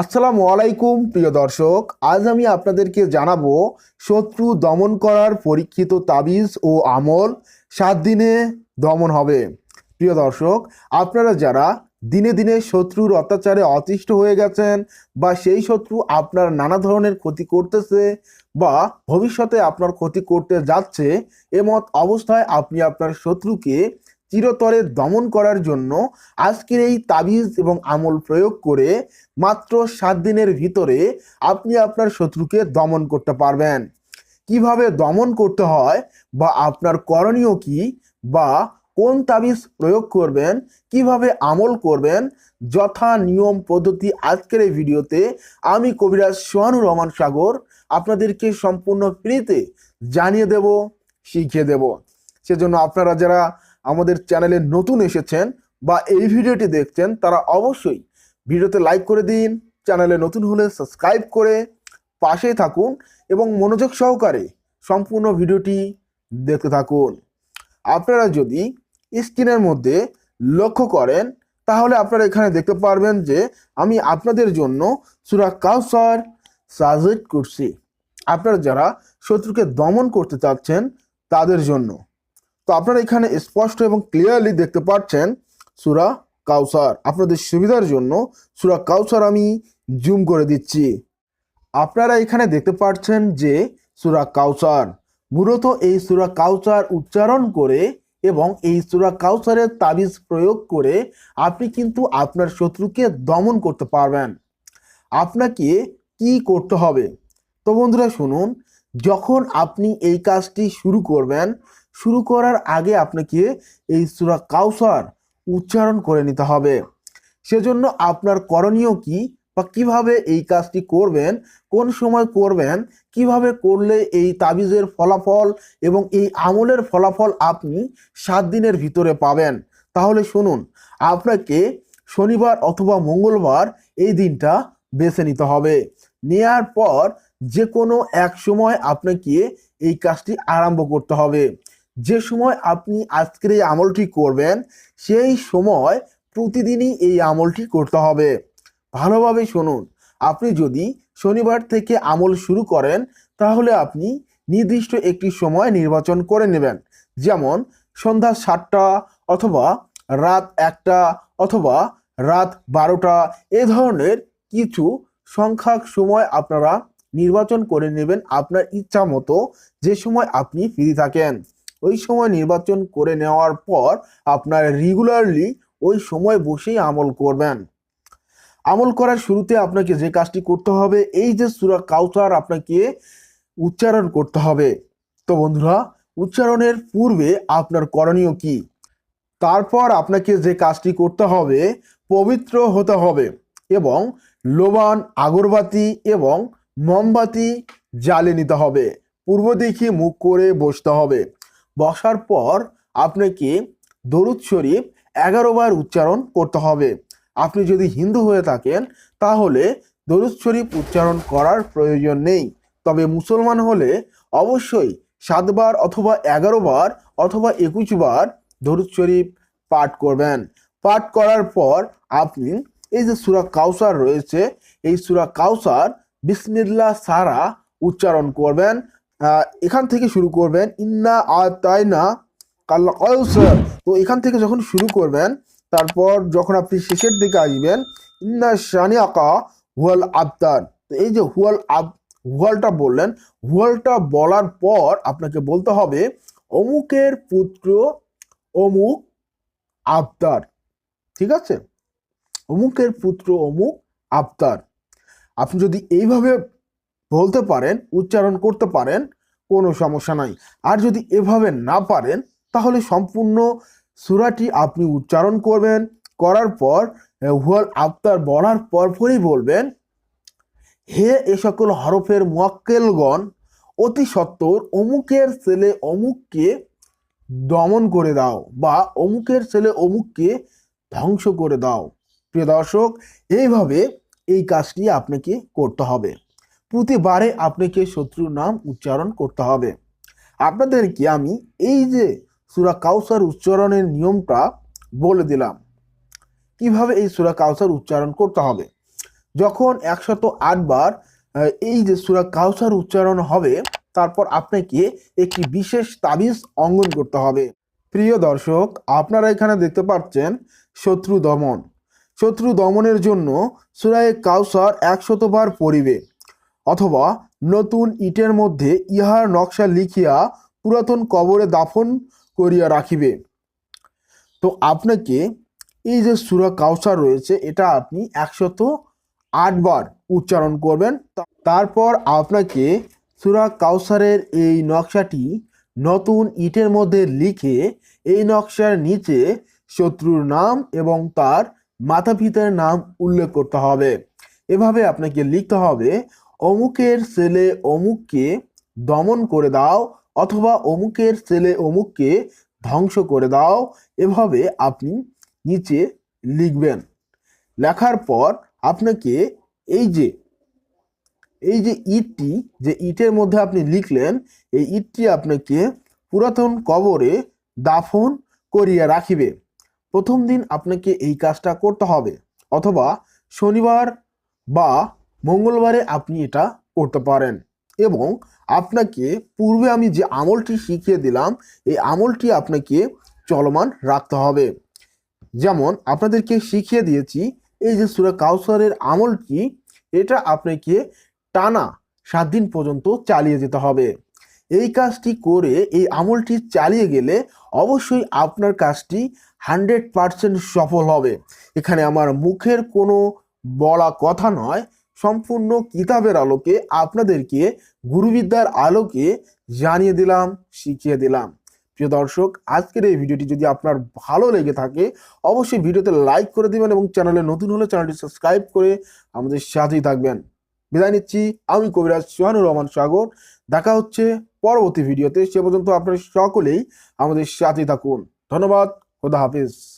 আসসালামু আলাইকুম, প্রিয় দর্শক। আজ আমি আপনাদেরকে জানাব শত্রু দমন করার পরীক্ষিত তাবিজ ও আমল সাত দিনে দমন হবে। প্রিয় দর্শক, আপনারা যারা দিনে দিনে শত্রুর অত্যাচারে অতিষ্ঠ হয়ে গেছেন বা সেই শত্রু আপনার নানা ধরনের ক্ষতি করতেছে বা ভবিষ্যতে আপনার ক্ষতি করতে যাচ্ছে এমত অবস্থায় আপনি আপনার শত্রুকে চিরতরে দমন করার জন্য আজকের এই তাবিজ এবং আমল প্রয়োগ করে মাত্র সাত দিনের ভিতরে আপনি আপনার শত্রুকে দমন করতে পারবেন। কীভাবে দমন করতে হয় বা আপনার করণীয় কি বা কোন তাবিজ প্রয়োগ করবেন, কীভাবে আমল করবেন, যথা নিয়ম পদ্ধতি আজকের এই ভিডিওতে আমি কবিরাজ সোহানুর রহমান সাগর আপনাদেরকে সম্পূর্ণ ফ্রিতে জানিয়ে দেব, শিখিয়ে দেব। সেজন্য আপনারা যারা আমাদের চ্যানেলে নতুন এসেছেন বা এই ভিডিওটি দেখছেন, তারা অবশ্যই ভিডিওতে লাইক করে দিন, চ্যানেলে নতুন হলে সাবস্ক্রাইব করে পাশেই থাকুন এবং মনোযোগ সহকারে সম্পূর্ণ ভিডিওটি দেখতে থাকুন। আপনারা যদি স্ক্রিনের মধ্যে লক্ষ্য করেন, তাহলে আপনারা এখানে দেখতে পারবেন যে আমি আপনাদের জন্য সুরা কাউসার সাজেট করছি। আপনারা যারা শত্রুকে দমন করতে চাচ্ছেন, তাদের জন্য। তো আপনারা এখানে স্পষ্ট এবং ক্লিয়ারলি দেখতে পাচ্ছেন সুরা কাউসার। আপনাদের সুবিধার জন্য সুরা কাউসার আমি জুম করে দিচ্ছি। আপনারা এখানে দেখতে পাচ্ছেন যে সুরা কাউসার মূলত এই সুরা কাউসার উচ্চারণ করে এবং এই সুরা কাউসারের তাবিজ প্রয়োগ করে আপনি কিন্তু আপনার শত্রুকে দমন করতে পারবেন। আপনাকে কি করতে হবে? তো বন্ধুরা শুনুন যখন আপনি এই কাজটি শুরু করবেন, শুরু করার আগে আপনাকে এই সুরা কাউসার উচ্চারণ করে নিতে হবে। সেজন্য আপনার করণীয় কি বা কীভাবে এই কাজটি করবেন, কোন সময় করবেন, কীভাবে করলে এই তাবিজের ফলাফল এবং এই আমলের ফলাফল আপনি সাত দিনের ভিতরে পাবেন? তাহলে শুনুন, আপনাকে শনিবার অথবা মঙ্গলবার এই দিনটা বেছে নিতে হবে। নেয়ার পর যে কোনো এক সময় আপনাকে এই কাজটি আরম্ভ করতে হবে। যে সময় আপনি আজকের এই আমলটি করবেন, সেই সময় প্রতিদিনই এই আমলটি করতে হবে। ভালোভাবে শুনুন, আপনি যদি শনিবার থেকে আমল শুরু করেন, তাহলে আপনি নির্দিষ্ট একটি সময় নির্বাচন করে নেবেন। যেমন সন্ধ্যা সাতটা অথবা রাত একটা অথবা রাত বারোটা, এ ধরনের কিছু সংখ্যক সময় আপনারা নির্বাচন করে নেবেন আপনার ইচ্ছা মতো। যে সময় আপনি ফ্রি থাকেন। ওই সময় নির্বাচন করে নেওয়ার পর আপনার রেগুলারলি ওই সময় বসেই আমল করবেন। আমল করার শুরুতে আপনাকে যে কাজটি করতে হবে, এই যে সুরা কাউসার আপনাকে উচ্চারণ করতে হবে। তো বন্ধুরা, উচ্চারণের পূর্বে আপনার করণীয় কি? তারপর আপনাকে যে কাজটি করতে হবে, পবিত্র হতে হবে এবং লোবান, আগরবাতি এবং মোমবাতি জ্বালে নিতে হবে। পূর্ব দিকে মুখ করে বসতে হবে। বসার পর আপনাকে দরুদ শরীফ এগারো বার উচ্চারণ করতে হবে। আপনি যদি হিন্দু হয়ে থাকেন, তাহলে দরুদ শরীফ উচ্চারণ করার প্রয়োজন নেই। তবে মুসলমান হলে অবশ্যই সাতবার অথবা এগারো বার অথবা একুশ বার দরুদ শরীফ পাঠ করবেন। পাঠ করার পর আপনি এই যে সুরা কাউসার রয়েছে, এই সুরা কাউসার বিসমিল্লা সারা উচ্চারণ করবেন। এখান থেকে শুরু করবেন, ইন্না কাল্লা কাউসার তো এখান থেকে যখন শুরু করবেন, তারপর যখন আপনি শেষের দিকে আসবেন, ইন্না শানিয়াকা হুয়াল আবতার তো এই যে হুয়াল আব, হুয়ালটা বললেন, হুয়ালটা বলার পর আপনাকে বলতে হবে, অমুকের পুত্র অমুক আবতার ঠিক আছে? অমুকের পুত্র অমুক আবতার আপনি যদি এইভাবে বলতে পারেন, উচ্চারণ করতে পারেন, কোনো সমস্যা নাই। আর যদি এভাবে না পারেন, তাহলে সম্পূর্ণ সুরাটি আপনি উচ্চারণ করবেন, করার পর হুয়াল আবতার বলার পরপরই বলবেন, হে এ সকল হরফের মোয়াক্কেলগণ, অতি সত্বর অমুকের ছেলে অমুককে দমন করে দাও বা অমুকের ছেলে অমুককে ধ্বংস করে দাও। প্রিয় দর্শক, এইভাবে এই কাজটি আপনাকে করতে হবে। প্রতিবারে আপনাকে শত্রুর নাম উচ্চারণ করতে হবে। আপনাদেরকে আমি এই যে সুরা কাউসার উচ্চারণের নিয়মটা বলে দিলাম। কীভাবে এই সুরা কাউসার উচ্চারণ করতে হবে? যখন একশত আটবার এই যে সুরা কাউসার উচ্চারণ হবে, তারপর আপনাকে একটি বিশেষ তাবিজ অঙ্গন করতে হবে। প্রিয় দর্শক, আপনারা এখানে দেখতে পাচ্ছেন শত্রু দমন। শত্রু দমনের জন্য সুরায় কাউসার একশতবার পড়িবে। অথবা নতুন ইটের মধ্যে ইহার নকশা লিখিয়া পুরাতন কবরে দাফন করিয়া রাখিবে। তো আপনাকে এই যে সুরা কাউসার রয়েছে, এটা আপনি একশত আটবার উচ্চারণ করবেন। তারপর আপনাকে সুরা কাউসারের এই নকশাটি নতুন ইটের মধ্যে লিখে এই নকশার নিচে শত্রুর নাম এবং তার মাতা পিতার নাম উল্লেখ করতে হবে। এভাবে আপনাকে লিখতে হবে, অমুকের ছেলে অমুককে দমন করে দাও অথবা অমুকের ছেলে অমুককে ধ্বংস করে দাও, এভাবে আপনি নিচে লিখবেন। লেখার পর আপনাকে এই যে এই যে ইটটি, যে ইটের মধ্যে আপনি লিখলেন, এই ইটটি আপনাকে পুরাতন কবরে দাফন করিয়া রাখিবে। প্রথম দিন আপনাকে এই কাজটা করতে হবে। অথবা শনিবার বা মঙ্গলবারে আপনি এটা করতে পারেন। এবং আপনাকে পূর্বে আমি যে আমলটি শিখিয়ে দিলাম, এই আমলটি আপনাকে চলমান রাখতে হবে। যেমন আপনাদেরকে শিখিয়ে দিয়েছি, এই যে সুরা কাউসারের আমলটি, এটা আপনাকে টানা সাত দিন পর্যন্ত চালিয়ে যেতে হবে। এই কাজটি করে, এই আমলটি চালিয়ে গেলে অবশ্যই আপনার কাজটি হান্ড্রেড পারসেন্ট সফল হবে। এখানে আমার মুখের কোনো বলা কথা নয়, সম্পূর্ণ কিতাবের আলোকে আপনাদেরকে গুরুবিদ্যার আলোকে জানিয়ে দিলাম, শিখিয়ে দিলাম। প্রিয় দর্শক, আজকের এই ভিডিওটি যদি আপনার ভালো লেগে থাকে, অবশ্যই ভিডিওতে লাইক করে দিবেন এবং চ্যানেলে নতুন হলে চ্যানেলটি সাবস্ক্রাইব করে আমাদের সাথেই থাকবেন। বিদায় নিচ্ছি, আমি কবিরাজ সোহানুর রহমান সাগর। দেখা হচ্ছে পরবর্তী ভিডিওতে, সে পর্যন্ত আপনারা সকলেই আমাদের সাথে থাকুন। ধন্যবাদ। Roda Hafiz.